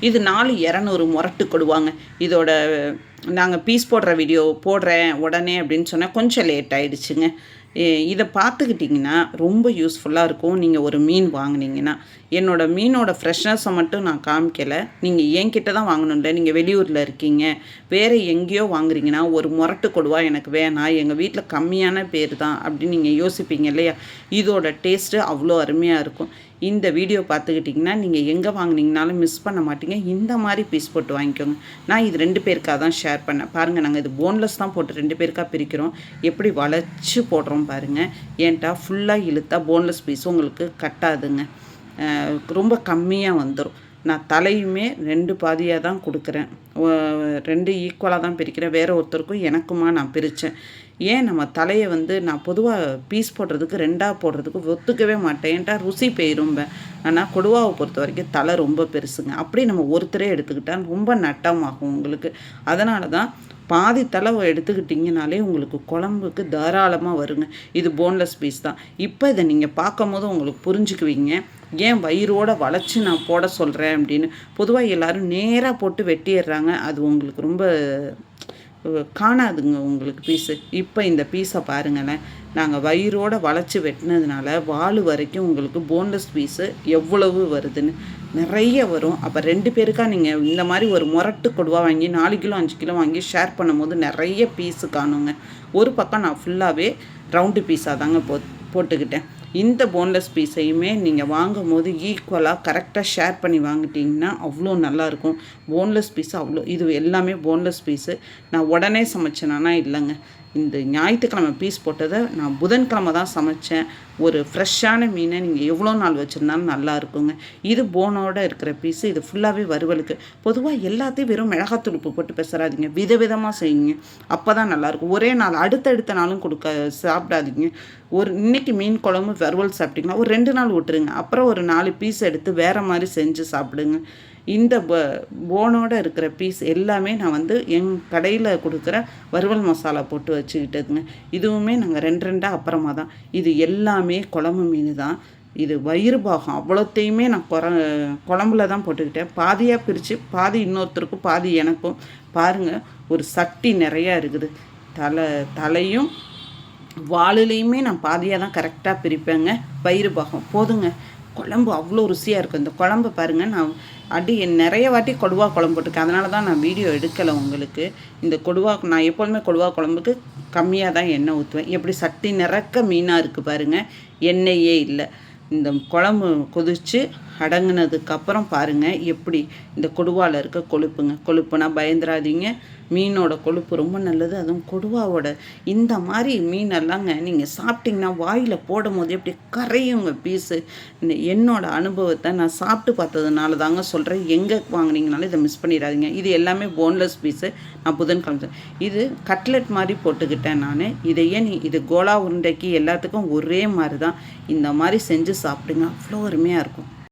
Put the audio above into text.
இது நாலு இரநூறு முரட்டு கொடுவாங்க. இதோட நாங்கள் பீஸ் போடுற வீடியோ போடுறேன் உடனே அப்படின்னு சொன்னால் கொஞ்சம் லேட் ஆகிடுச்சுங்க இதை பார்த்துக்கிட்டிங்கன்னா ரொம்ப யூஸ்ஃபுல்லாக இருக்கும். நீங்கள் ஒரு மீன் வாங்கினீங்கன்னா. என்னோடய மீனோட ஃப்ரெஷ்னஸை மட்டும் நான் காமிக்கலை. நீங்கள் என்கிட்ட தான் வாங்கணும்ல நீங்கள் வெளியூரில் இருக்கீங்க. வேறு எங்கேயோ வாங்குறீங்கன்னா ஒரு முரட்டு கொடுவா எனக்கு வேணாம் எங்கள் வீட்டில் கம்மியான பேர் தான் அப்படின்னு நீங்கள் யோசிப்பீங்க இல்லையா? இதோட டேஸ்ட்டு அவ்வளோ அருமையாக இருக்கும். இந்த வீடியோ பார்த்துக்கிட்டிங்கன்னா நீங்கள் எங்கே வாங்கினீங்கனாலும் மிஸ் பண்ண மாட்டீங்க. இந்த மாதிரி பீஸ் போட்டு வாங்கிக்கோங்க. நான் இது ரெண்டு பேருக்காக தான் ஷேர் பண்ணேன். பாருங்கள் நாங்கள் இது போன்லெஸ் தான் போட்டு ரெண்டு பேருக்காக பிரிக்கிறோம். எப்படி வளைச்சி போடுறோம் பாருங்கள் ஏன்ட்டா ஃபுல்லாக இழுத்தா போன்லெஸ் பீஸும் உங்களுக்கு கட்டாதுங்க. ரொம்ப கம்மியாக வந்துடும் நான் தலையுமே ரெண்டு பாதியாக தான் கொடுக்குறேன். ரெண்டு ஈக்குவலாக தான் பிரிக்கிறேன். வேறு ஒருத்தருக்கும் எனக்குமா நான் பிரித்தேன் ஏன் நம்ம தலையை வந்து நான் பொதுவாக பீஸ் போடுறதுக்கு ரெண்டாக போடுறதுக்கு ஒத்துக்கவே மாட்டேன். ஏன்ட்டா ருசி போயிரும்ப. ஆனால் கொடுவாவை பொறுத்த வரைக்கும் தலை ரொம்ப பெருசுங்க. அப்படி நம்ம ஒருத்தரே எடுத்துக்கிட்டால் ரொம்ப நட்டமாகும் உங்களுக்கு. அதனால தான் பாதி தளவு எடுத்துக்கிட்டிங்கனாலே உங்களுக்கு குழம்புக்கு தாராளமாக வருங்க. இது போன்லெஸ் பீஸ் தான். இப்போ இதை நீங்கள் பார்க்கும் போது உங்களுக்கு புரிஞ்சுக்குவீங்க. ஏன் வயிறோட வளைச்சி நான் போட சொல்கிறேன் அப்படின்னு. பொதுவாக எல்லோரும் நேராக போட்டு வெட்டிடுறாங்க. அது உங்களுக்கு ரொம்ப காணாதுங்க உங்களுக்கு பீஸு. இப்போ இந்த பீஸை பாருங்களேன். நாங்கள் வயிறோடு வளைச்சி வெட்டினதுனால வால் வரைக்கும் உங்களுக்கு போன்லெஸ் பீஸு எவ்வளவு வருதுன்னு நிறைய வரும். அப்போ ரெண்டு பேருக்காக நீங்கள் இந்த மாதிரி ஒரு முரட்டு கொடுவா வாங்கி நாலு கிலோ அஞ்சு கிலோ வாங்கி ஷேர் பண்ணும்போது நிறைய பீஸு காணுங்க. ஒரு பக்கம் நான் ஃபுல்லாகவே ரவுண்டு பீஸாக தாங்க போ போட்டுக்கிட்டேன். இந்த போன்லெஸ் பீஸையுமே நீங்கள் வாங்கும் போது ஈக்குவலாக கரெக்டாக ஷேர் பண்ணி வாங்கிட்டீங்கன்னா அவ்வளோ நல்லாயிருக்கும். போன்லெஸ் பீஸ் அவ்வளோ இது எல்லாமே போன்லெஸ் பீஸு நான் உடனே சமைச்சேனா? இல்லைங்க. இந்த ஞாயிற்றுக்கிழமை பீஸ் போட்டதை நான் புதன்கிழமை தான் சமைச்சேன். ஒரு ஃப்ரெஷ்ஷான மீனை நீங்கள் எவ்வளோ நாள் வச்சுருந்தாலும் நல்லா இருக்குங்க. இது போனோட இருக்கிற பீஸு இது ஃபுல்லாகவே வறுவலுக்கு. பொதுவாக எல்லாத்தையும் வெறும் மிளகாத்தூள் உப்பு போட்டு பேசுகிறாதீங்க விதவிதமாக செய்யுங்க. அப்போ தான் நல்லாயிருக்கும். ஒரே நாள் அடுத்தடுத்த நாளும் கொடுக்க சாப்பிடாதீங்க. ஒரு இன்றைக்கி மீன் குழம்பு வறுவல் சாப்பிட்டிங்கன்னா ஒரு ரெண்டு நாள் விட்டுருங்க. அப்புறம் ஒரு நாலு பீஸ் எடுத்து வேறு மாதிரி செஞ்சு சாப்பிடுங்க. இந்த போனோட இருக்கிற பீஸ் எல்லாமே நான் வந்து என் கடையில் கொடுக்குற வறுவல் மசாலா போட்டு வச்சுக்கிட்டதுங்க. இதுவுமே நாங்கள் ரெண்டு ரெண்டாக அப்புறமா தான். இது எல்லாமே குழம்பு மீன் தான். இது வயிறு பாகம் அவ்வளோத்தையுமே நான் குற குழம்புல தான் போட்டுக்கிட்டேன். பாதியாக பிரித்து பாதி இன்னொருத்தருக்கும் பாதி எனக்கும் பாருங்கள் ஒரு சட்டி நிறையா இருக்குது. தலை தலையும் வாழுலையுமே நான் பாதியாக தான் கரெக்டாக பிரிப்பேங்க. வயிறு பாகம் போதுங்க. குழம்பு அவ்வளோ ருசியாக இருக்கும். இந்த குழம்பு பாருங்கள் நான் அடி நிறைய வாட்டி கொடுவா குழம்பு போட்டிருக்கேன். அதனால தான் நான் வீடியோ எடுக்கலை உங்களுக்கு. இந்த கொடுவா நான் எப்போதுமே கொடுவா குழம்புக்கு கம்மியாக தான் எண்ணெய் ஊற்றுவேன் எப்படி சட்டி நிறக்க மீனாக இருக்குது பாருங்கள் எண்ணெயே இல்லை. இந்த குழம்பு கொதித்து அடங்கினதுக்கப்புறம் பாருங்கள் எப்படி இந்த கொடுவாவில் இருக்க கொழுப்புங்க. கொழுப்புனா பயந்துராதீங்க. மீனோட கொழுப்பு ரொம்ப நல்லது. அதுவும் கொடுவாவோட. இந்த மாதிரி மீனெல்லாங்க நீங்கள் சாப்பிட்டிங்கன்னா வாயில் போடும் போது எப்படி கரையுங்க பீஸு இந்த என்னோட அனுபவத்தை நான் சாப்பிட்டு பார்த்ததுனால தாங்க சொல்கிறேன் எங்கே வாங்கினீங்கனாலும் இதை மிஸ் பண்ணிடாதீங்க. இது எல்லாமே போன்லெஸ் பீஸு நான் புதன்கிழமை இது கட்லெட் மாதிரி போட்டுக்கிட்டேன் நான். இதையே நீ இது கோலா உருண்டைக்கு எல்லாத்துக்கும் ஒரே மாதிரி தான். இந்த மாதிரி செஞ்சு சாப்பிடுங்க. அவ்வளோ அருமையாக இருக்கும்.